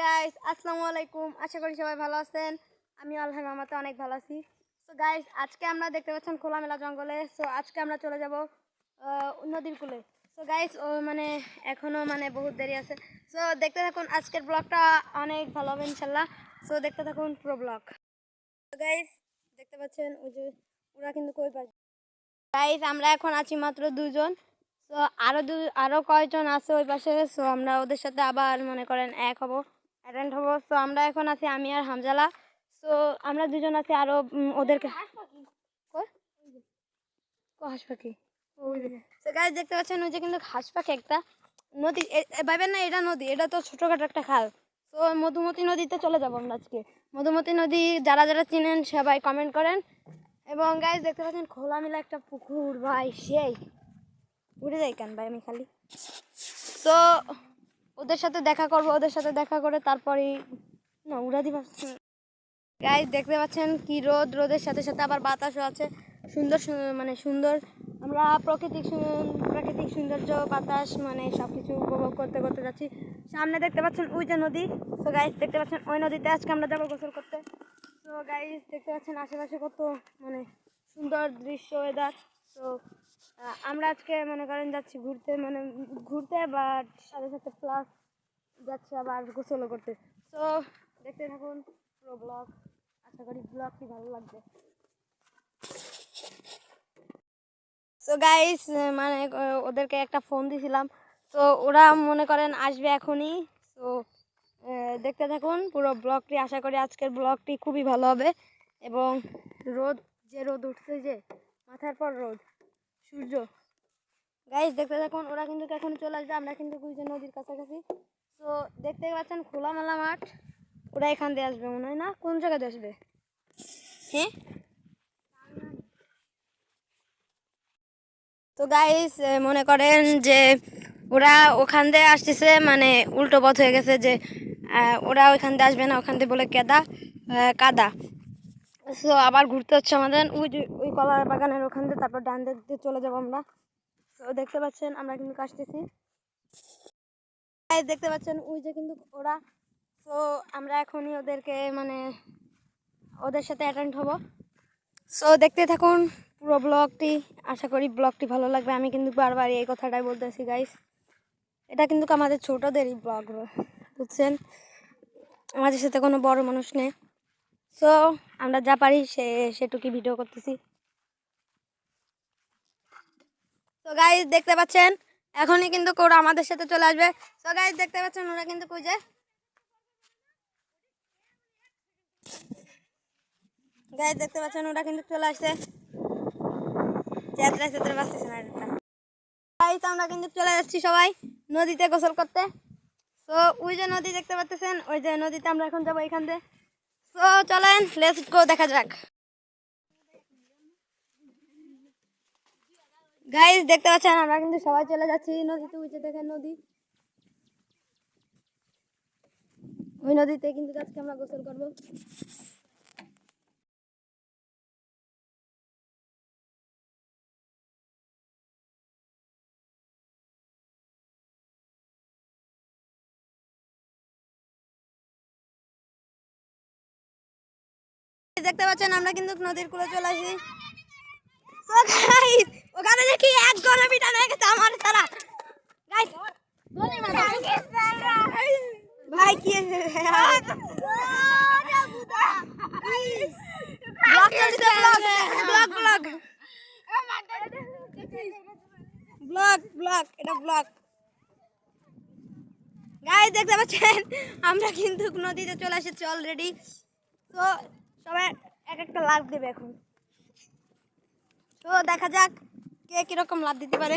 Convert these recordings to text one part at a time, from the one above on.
Guys আসসালামু আলাইকুম আশা করি সবাই ভালো আছেন। আমি আল্লাহ মামাতে অনেক ভালো আছি। সো গাইস আজকে আমরা দেখতে পাচ্ছেন খোলামেলা জঙ্গলে। সো আজকে আমরা চলে যাব নদীর কূলে। সো গাইস ও মানে এখনও মানে বহুত দেরি আছে। সো দেখতে থাকুন, আজকের ব্লগটা অনেক ভালো হবে, ইনশাল্লাহ। সো দেখতে থাকুন পুরো ব্লগ গাইস দেখতে পাচ্ছেন, ওই যে ওরা কিন্তু কই পাচ্ছে গাইস আমরা এখন আছি মাত্র দুজন। তো আরও দু, আরও কয়জন আছে ওই পাশে? সো আমরা ওদের সাথে আবার, মনে করেন, এক হব। অ্যাটেন্ড হব। সো আমরা এখন আছি আমি আর হামজালা। সো আমরা দুজন আছি আরও উম, ওদেরকে হাঁস পাখি? তো গাছ দেখতে পাচ্ছেন ওই যে কিন্তু হাঁস পাখি একটা নদী। ভাবেন না এটা নদী। এটা তো ছোটোখাটো একটা খাল। তো মধুমতি নদীতে চলে যাব আমরা আজকে। মধুমতি নদী যারা যারা চিনেন সবাই কমেন্ট করেন। এবং গাইজ দেখতে পাচ্ছেন খোলামেলা একটা পুকুর। ভাই সেই। উড়ে যাই কেন ভাই? আমি খালি। তো ওদের সাথে দেখা করব, ওদের সাথে দেখা করে তারপরেই, না উড়া দিবা গাইজ দেখতে পাচ্ছেন কি রোদ, রোদের সাথে সাথে আবার বাতাসও আছে। সুন্দর মানে সুন্দর। আমরা প্রাকৃতিক প্রাকৃতিক সৌন্দর্য, বাতাস মানে সব কিছু উপভোগ করতে করতে যাচ্ছি। সামনে দেখতে পাচ্ছেন ওই যে নদী। তো গাইজ দেখতে পাচ্ছেন ওই নদীতে আজকে আমরা যাব গোসল করতে। তো গাইজ দেখতে পাচ্ছেন আশেপাশে কত মানে সুন্দর দৃশ্য ওয়েদার তো আমরা আজকে মনে করেন যাচ্ছি ঘুরতে মানে ঘুরতে বা সাথে সাথে প্লাস যাচ্ছি আবার গোসলও করতে। তো দেখতে থাকুন পুরো ব্লগ আশা করি ব্লগটি ভালো লাগবে। সো গাইস মানে ওদেরকে একটা ফোন দিছিলাম। তো ওরা মনে করেন আসবে এখনই। তো দেখতে থাকুন পুরো ব্লগটি আশা করি আজকের ব্লগটি খুবই ভালো হবে। এবং রোদ, যে রোদ উঠছে যে, মাথার পর রোদ। সূর্য। গাইস দেখতে থাকুন, ওরা কিন্তু এখন চলে আসবে, আমরা কিন্তু যে নদীর কাছাকাছি। তো দেখতে পাচ্ছেন, খোলামেলা মাঠ, ওরা এখান দিয়ে আসবে মনে হয় না? কোন জায়গা দিয়ে আসবে? হ্যাঁ? তো গাইস মনে করেন যে ওরা ওখান দিয়ে আসতেছে মানে উল্টো পথ হয়ে গেছে যে ওরা ওইখান দিয়ে আসবে না, ওখান দিয়ে বলে কেদা কাদা। তো আবার ঘুরতে হচ্ছে আমাদের। ওই যে, ওই কলা বাগানের ওখান দিয়ে তারপর ডান দিয়ে চলে যাব আমরা। তো দেখতে পাচ্ছেন, আমরা কিন্তু কাশতেছি। দেখতে পাচ্ছেন, ওই যে কিন্তু ওরা। তো আমরা এখনই ওদেরকে মানে ওদের সাথে অ্যাটেন্ড হব। সো দেখতে থাকুন পুরো ব্লগটি আশা করি ব্লগটি ভালো লাগবে। আমি কিন্তু বারবার এই কথাটাই বলতেছি গাইস এটা কিন্তু আমাদের ছোটদেরই ব্লগ বুঝছেন? আমাদের সাথে কোনো বড় মানুষ নেই। সো আমরা যা পারি সে, সেটুকুই ভিডিও করতেছি। তো গাইস দেখতে পাচ্ছেন? এখনই কিন্তু ওরা আমাদের সাথে চলে আসবে। তো গাইস দেখতে পাচ্ছেন ওরা কিন্তু কই যায়? দেখতে পাচ্ছেন ওরা কিন্তু চলে আসছে। না আমরা কিন্তু চলে যাচ্ছি সবাই নদীতে গোসল করতে। তো ওই যে নদী দেখতে পাচ্ছেন, ওই যে নদীতে আমরা এখন যাব এখান থেকে তো চলেন লেটস গো দেখা যাক। গাইস দেখতে পাচ্ছেন, আমরা কিন্তু সবাই চলে যাচ্ছি নদীতে উঠে দেখেন নদী। ওই নদীতে কিন্তু আজকে আমরা গোসল করব। দেখতে পাচ্ছেন, আমরা কিন্তু নদীর কুলে চলে আসি। ওখানে দেখি এক গলা পিঠা হয়ে গেছে আমার সারা। ভাই, কি ব্লগ ব্লগ এটা গাইস দেখতে পাচ্ছেন, আমরা কিন্তু নদীতে চলে এসেছি অলরেডি তো সবাই এক একটা লাভ দেবে এখন। তো দেখা যাক কে কীরকম লাভ দিতে পারে।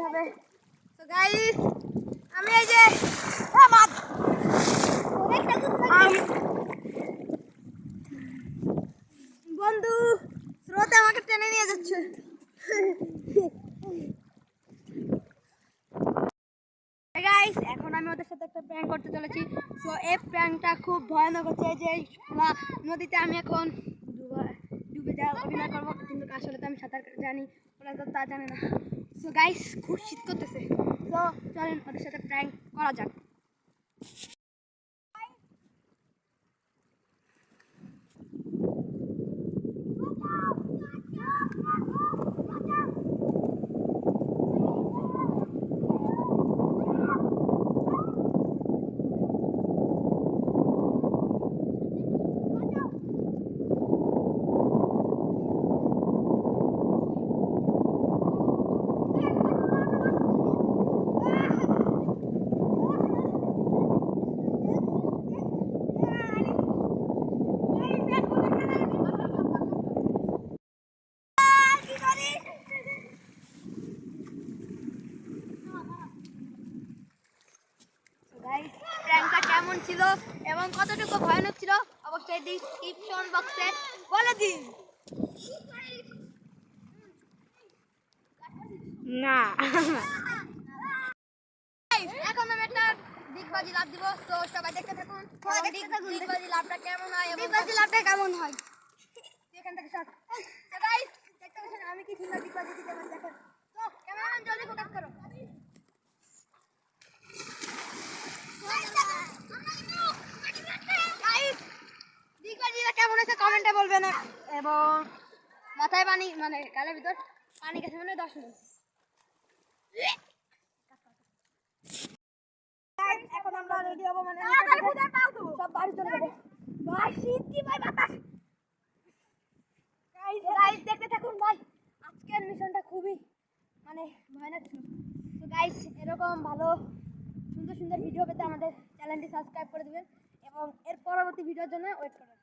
হবে। তো গাইস আমি এই যে মাছ বন্ধু, স্রোতে আমাকে টেনে নিয়ে যাচ্ছে। গাইস এখন আমি ওদের সাথে একটা প্র্যাঙ্ক করতে চলেছি। সো এই প্র্যাঙ্কটা খুব ভয়ানক হচ্ছে যে নদীতে আমি এখন ডুবা- যাওয়ার অভিনয় করব। কিন্তু আসলে তো আমি সাঁতার জানি, ওরা তো তা জানে না। সো গাইস খুব শীত করতেছে। তো চলেন ওদের সাথে প্র্যাঙ্ক করা যাক গাইস প্র্যাঙ্কটা কেমন ছিল এবং কতটুকু ভয়ানক ছিল অবশ্যই ডিসক্রিপশন বক্সে বলে দিন। না। এখন আমি একটা ডিগবাজি লাভ দিব তো সবাই দেখতে থাকুন। ডিগবাজি লাভটা কেমন হয় ডিগবাজি লাভটা কেমন হয়? এখান থেকে তো গাইস দেখতে পাচ্ছেন আমি কি সুন্দর ডিগবাজি দিতে পারি দেখেন তো ক্যামেরাম্যান জলদি ফোকাস করো Guys, ডিগবাজিটা কেমন হয়েছে কমেন্টে বলবেন এবং মাথায় পানি মানে গালের ভিতর পানি গেছে মানে দশ মিনিট। এখন আমরা রেডি হব মানে সব বাড়ি চলে যাব। ভাই শীত কি ভাই বাতাস। গাইস গাইস দেখতে থাকুন ভাই। আজকের মিশনটা খুবই মানে ভয়ানক ছিল। তো গাইস এরকম ভালো সুন্দর সুন্দর ভিডিও পেতে আমাদের চ্যানেলটি সাবস্ক্রাইব করে দিবেন। এবং এর পরবর্তী ভিডিওর জন্য ওয়েট করবেন।